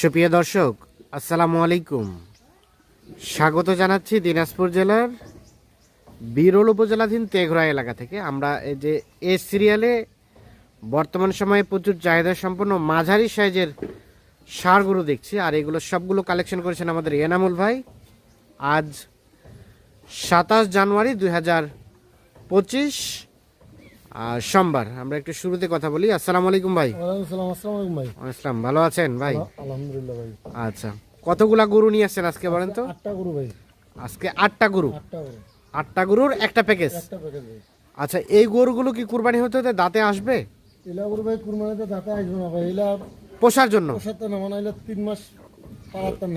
সুপ্রিয় দর্শক, আসসালামু আলাইকুম। স্বাগত জানাচ্ছি দিনাজপুর জেলার বিরল উপজেলাধীন তেঘরা এলাকা থেকে। আমরা এই যে এ সিরিয়ালে বর্তমান সময়ে প্রচুর চাহিদা সম্পন্ন মাঝারি সাইজের সারগুলো দেখছি, আর এগুলো সবগুলো কালেকশন করেছেন আমাদের এনামুল ভাই। আজ সাতাশ জানুয়ারি দুই হাজার পঁচিশ সোমবার আমরা একটু শুরুতে কথা বলি। আসসালামু আলাইকুম ভাই। আসসালামু ভালো আছেন ভাই? আলহামদুলিল্লাহ ভাই। আচ্ছা কতগুলা গরু নিয়ে আসছেন আজকে বলেন তো? আটটা গরু ভাই। আজকে আটটা গরু? আটটা গরুর একটা প্যাকেজ আচ্ছা এই গরুগুলো কি কুরবানি হতে হতে দাঁতে আসবে? এলা গরু ভাই কুরবানিতে দাঁতে আসবে না ভাই এলা পোষার জন্য? পোষাতে না মানে এলা তিন মাস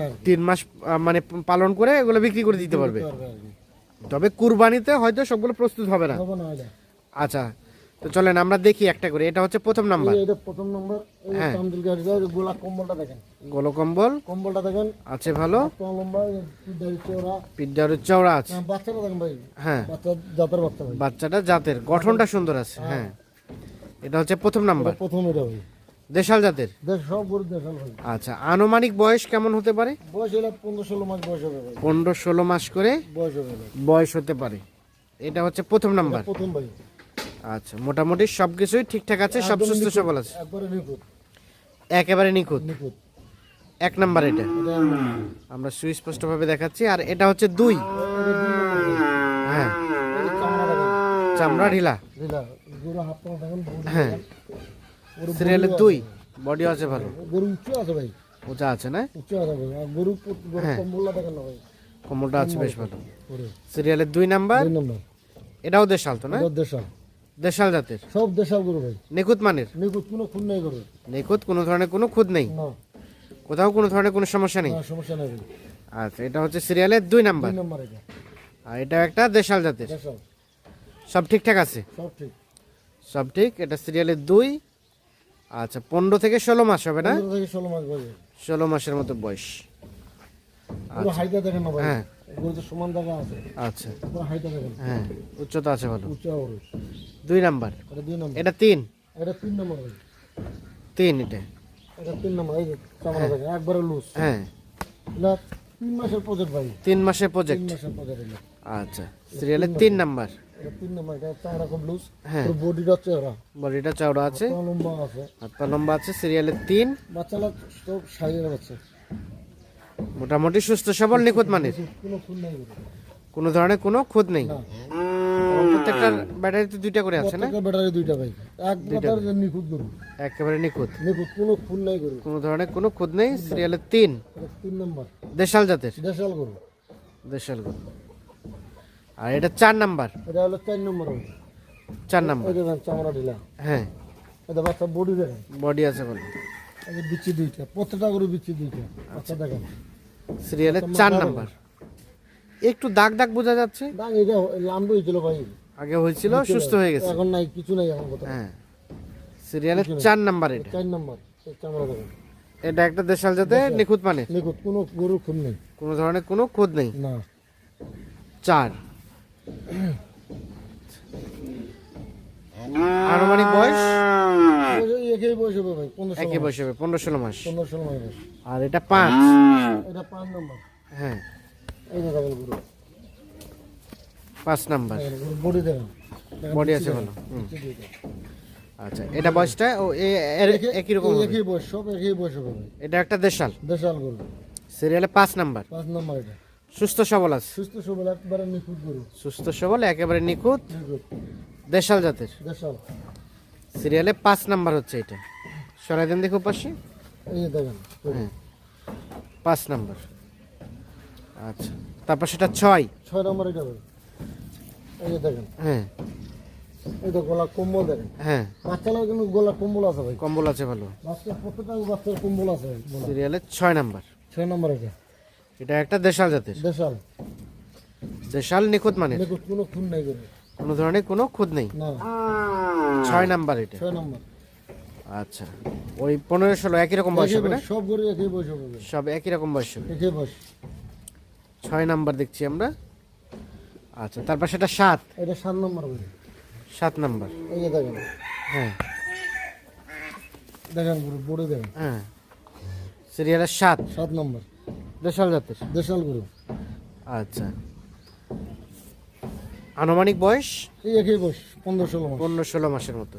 না তিন মাস মানে পালন করে এগুলো বিক্রি করে দিতে পারবে। তবে কুরবানিতে হয়তো সবগুলো প্রস্তুত হবে না। আচ্ছা তো চলেন আমরা দেখি একটা করে। এটা হচ্ছে প্রথম নাম্বার। এটা প্রথম নম্বর এই হ্যাঁ। তামদিল গাড়ি যায় গোলা কম্বলটা দেখেন। গোলো কম্বল কম্বলটা দেখেন। আছে ভালো। লম্বা পিঠারি চওড়া। পিজ্জার চওড়া আছে। হ্যাঁ, বাচ্চাটা দেখেন ভাই। হ্যাঁ। বাচ্চা জাতের বাচ্চা ভাই। বাচ্চাটা জাতের। গঠনটা সুন্দর আছে হ্যাঁ। এটা হচ্ছে প্রথম নাম্বার। প্রথম এটা ভাই। দেশাল জাতের? সব গরু দেখাল ভাই। আচ্ছা আনুমানিক বয়স কেমন হতে পারে? বয়স এলা পনেরো ষোলো মাস বয়স হবে ভাই। পনেরো ষোলো মাস করে বয়স হবে বয়স হতে পারে। এটা হচ্ছে প্রথম নাম্বার। প্রথম ভাই। আচ্ছা মোটামুটি সব কিছুই ঠিকঠাক আছে সব সুস্থ সবল আছে? একবারে নিখুঁত। এক নাম্বার এটা। আমরা সুস্পষ্টভাবে দেখাচ্ছি আর এটা হচ্ছে দুই। হ্যাঁ। চামড়া ঢিলা? হ্যাঁ। সিরিয়ালের দুই। বডি আছে ভালো। গরু উচ্চ আছে ভাই। উঁচা আছে না? উচ্চ আছে গরু হ্যাঁ। কম্বলটা দেখেন না ভাই। আছে বেশ ভালো। সিরিয়ালের দুই নাম্বার? দুই নম্বর। এটাও দেশাল তো না? দেশাল। দেশাল জাতের? সব দেশাল গরু ভাই। নিখুঁত মানের? নিখুঁত কোনো খুন নাই গরু নিখুঁত কোনো ধরনের কোনো খুঁত নেই? না। কোথাও কোনো ধরনের কোনো সমস্যা নেই? না, সমস্যা নাই ভাই। আচ্ছা এটা হচ্ছে সিরিয়ালের দুই নাম্বার। দুই নম্বর এটা। আর এটা একটা দেশাল জাতের। দেশাল। সব ঠিকঠাক আছে? সব ঠিক। সব ঠিক এটা সিরিয়ালের দুই। আচ্ছা পনেরো থেকে ষোলো মাস হবে না? পনেরো থেকে ষোলো মাস ভাই ষোলো মাসের মতো বয়স। পুরো হাইটা দেখেন না ভাই। হ্যাঁ। গরু তো সমান জায়গা আছে। আচ্ছা। পুরো হাইটা দেখেন। হ্যাঁ উচ্চতা আছে ভালো। উচ্চ গরু দুই নাম্বার। এটা দুই নম্বর। এটা তিন। এটা তিন নম্বর ভাই। তিন এটা। এটা তিন নম্বর এই যে চামড়া দেখেন একবারে লুজ হ্যাঁ। এটা তিন মাসের প্রজেক্ট ভাই। তিন মাসের তিন মাসের প্রজেক্ট আচ্ছা। সিরিয়ালের তিন নাম্বার। এটা তিন নম্বর এটা লুজ হ্যাঁ। বডিটা বডিটা চওড়া আছে। লম্বা আছে। হাত পা লম্বা আছে সিরিয়ালের তিন। বাচ্চারা সব সাইজের বাচ্চা। মোটামুটি সুস্থ সবল নিখুঁত মানের। কোনো খুন নাই কোনো ধরনের কোনো খুঁত নেই। প্রত্যেকটার ব্যাটারিতে দুইটা করে আছে না? প্রত্যেকটা ব্যাটারি দুইটা ভাই এক নিখুঁত গরু। একেবারে নিখুঁত। নিখুঁত কোনো খুন নাই গরু। কোনো ধরনের কোনো খুঁত নেই সিরিয়ালের তিন। তিন নম্বর। দেশাল জাতের। দেশাল গরু। দেশাল গরু। আর এটা চার নাম্বার। এটা হলো চার নম্বর চার নাম্বার। চামড়া ঢিলা। হ্যাঁ। এটা বাচ্চা বডি দেখেন। বডি আছে বলো। বিচ্ছি দুইটা। প্রত্যেকটা গরু বিচ্ছি দুইটা। বাচ্চা দেখেন। সিরিয়ালের চার নাম্বার। একটু দাগ দাগ বোঝা যাচ্ছে? দাগ এটা লাম্ব হয়েছিল ভাই। আগে হয়েছিল সুস্থ হয়ে গেছে। এখন নাই কিছু নাই এখন কথা হ্যাঁ। সিরিয়ালের চার নাম্বার এটা। চার নম্বর এই চামড়া দেখেন। এটা একটা দেশাল জাতে নিখুঁত মানে? নিখুঁত কোনো গরু খুন নেই। কোনো ধরনের কোনো খুঁত নেই? না। চার। আনুমানিক বয়স? একই বয়স হবে ভাই একই বয়স হবে পনেরো ষোলো মাস। পনেরো ষোলো মাস। আর এটা পাঁচ? এটা পাঁচ নম্বর। হ্যাঁ। এই যে দেখেন গরু পাঁচ নাম্বার। বডি দেখেন দেখেন বডি আছে ভালো। আচ্ছা এটা বয়সটা? ও একই রকম একই বয়স সব একই বয়স হবে। এটা একটা দেশাল। দেশাল গরু। সিরিয়ালে পাঁচ নাম্বার। পাঁচ নম্বর এটা। সুস্থ সবল আছে? সুস্থ সবল একবারে নিখুঁত গরু। সুস্থ সবল একেবারে নিখুঁত? নিখুঁত। দেশাল জাতের? দেশাল। সিরিয়ালে পাঁচ নাম্বার হচ্ছে এটা। সরাই দেন দেখো পাশে এই দেখেন হ্যাঁ। পাঁচ নাম্বার। আচ্ছা। তারপর সেটা ছয়? ছয় নম্বর ভাই এই যে দেখেন। হ্যাঁ। এই তো গলা কম্বল দেখেন। হ্যাঁ। বাচ্চালাও কিন্তু গলা কম্বল আছে ভাই। কম্বল আছে ভালো। বাচ্চা প্রত্যেকটা বাচ্চার কম্বল আছে গলা। সিরিয়ালে ছয় নাম্বার। ছয় নম্বর এটা। এটা একটা দেশাল জাতের। দেশাল। দেশাল নিখুঁত মানে নিখুঁত কোনো খুন নাই কোনো ধরনের কোনো খুঁত নেই। না। ছয় নাম্বার এটা। ছয় নম্বর। আচ্ছা। ওই পনেরো ষোলো একই রকম বয়স হবে না? সব গরু একই বয়স হবে। সব একই রকম বয়স হবে। একই বয়স। ছয় নাম্বার দেখছি আমরা। আচ্ছা তারপর সেটা সাত। এটা সাত নম্বর সাত নাম্বার। এই যে দেখেন। হ্যাঁ। দেখেন গরু বড়ি দেখেন। হ্যাঁ। সিরিয়ালের সাত। সাত নম্বর। দেশাল জাতের। দেশাল গরু। আচ্ছা। আনুমানিক বয়স? এই একই বয়স পনেরো ষোলো মাস। পনেরো ষোলো মাসের মতো।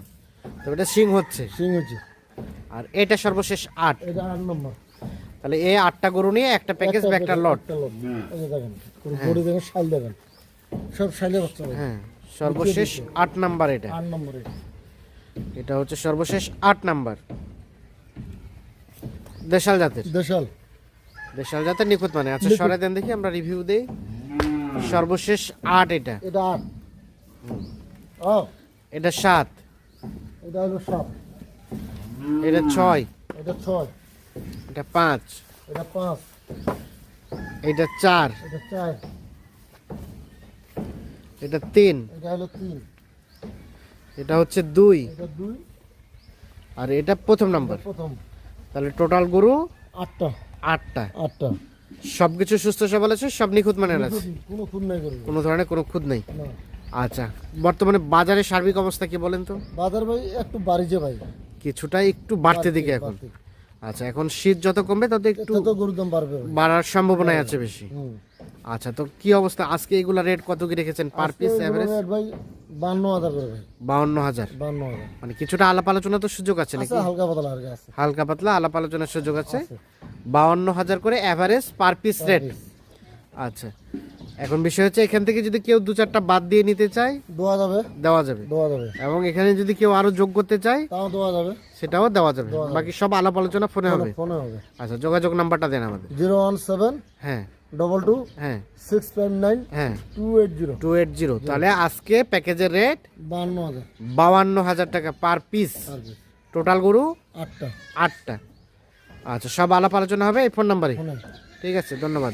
তবে এটা সিং হচ্ছে। সিং হচ্ছে। আর এটা সর্বশেষ আট। এটা আট নম্বর। তাহলে এই আটটা গরু নিয়ে একটা প্যাকেজ বা একটা লট একটা লট এই যে দেখেন গরু দেখেন শাল দেখেন। সব শাইলে বাচ্চা হ্যাঁ সর্বশেষ আট নাম্বার এটা। আট নম্বর এটা। এটা হচ্ছে সর্বশেষ আট নাম্বার। দেশাল জাতের। দেশাল। দেশাল জাতের নিখুঁত মানে। আচ্ছা সরে দেন দেখি আমরা রিভিউ দেই। সর্বশেষ আট এটা। এটা আট। ও। এটা সাত। এটা হলো সাত। এটা ছয়। এটা ছয়। এটা পাঁচ। এটা পাঁচ। এটা চার। এটা চার। এটা তিন। এটা হলো তিন। এটা হচ্ছে দুই। এটা দুই। আর এটা প্রথম নাম্বার। প্রথম। তাহলে টোটাল গরু আটটা। আটটা। আটটা। সবকিছু সুস্থ সবল আছে সব নিখুঁত মানের আছে? কোনো নাই কোনো ধরনের কোনো খুঁত নেই? আচ্ছা বর্তমানে বাজারে সার্বিক অবস্থা কি বলেন তো? বাজার ভাই একটু বাড়িছে ভাই। কিছুটা একটু বাড়তে দিকে এখন। আচ্ছা এখন শীত যত কমবে তত একটু তত গরুর দাম বাড়বে বাড়ার সম্ভাবনাই আছে বেশি। আচ্ছা তো কি অবস্থা? আজকে এগুলা রেট কত কি রেখেছেন পার পিস এভারেজ ভাই বান্ন হাজার করে ভাই। বাউন্ন হাজার? বান্ন হাজার। মানে কিছুটা আলাপ আলোচনা তো সুযোগ আছে নাকি? আচ্ছা হালকা পাতলা আর আছে। হালকা পাতলা আলাপ আলোচনার সুযোগ আছে। আছে। বাউন্ন হাজার করে এভারেজ পার পিস রেট আচ্ছা এখন বিষয় হচ্ছে এখান থেকে যদি কেউ দু চারটা বাদ দিয়ে নিতে চায় দোয়া যাবে। দেওয়া যাবে। দোয়া যাবে। এবং এখানে যদি কেউ আরও যোগ করতে চায় তাও দোয়া যাবে। সেটাও দেওয়া যাবে। বাকি সব আলাপ আলোচনা ফোনে হবে। ফোনে হবে। আচ্ছা যোগাযোগ নাম্বারটা দেন আমাদের। জিরো ওয়ান সেভেন হ্যাঁ। ডবল টু হ্যাঁ। সিক্স ফাইভ নাইন হ্যাঁ। Two eight zero. Two eight zero. তাহলে আজকে প্যাকেজের রেট বান্ন হাজার। বাউান্ন হাজার টাকা পার পিস। টোটাল গরু আটটা। আটটা। আচ্ছা সব আলাপ আলোচনা হবে এই ফোন নাম্বারে। ঠিক আছে ধন্যবাদ।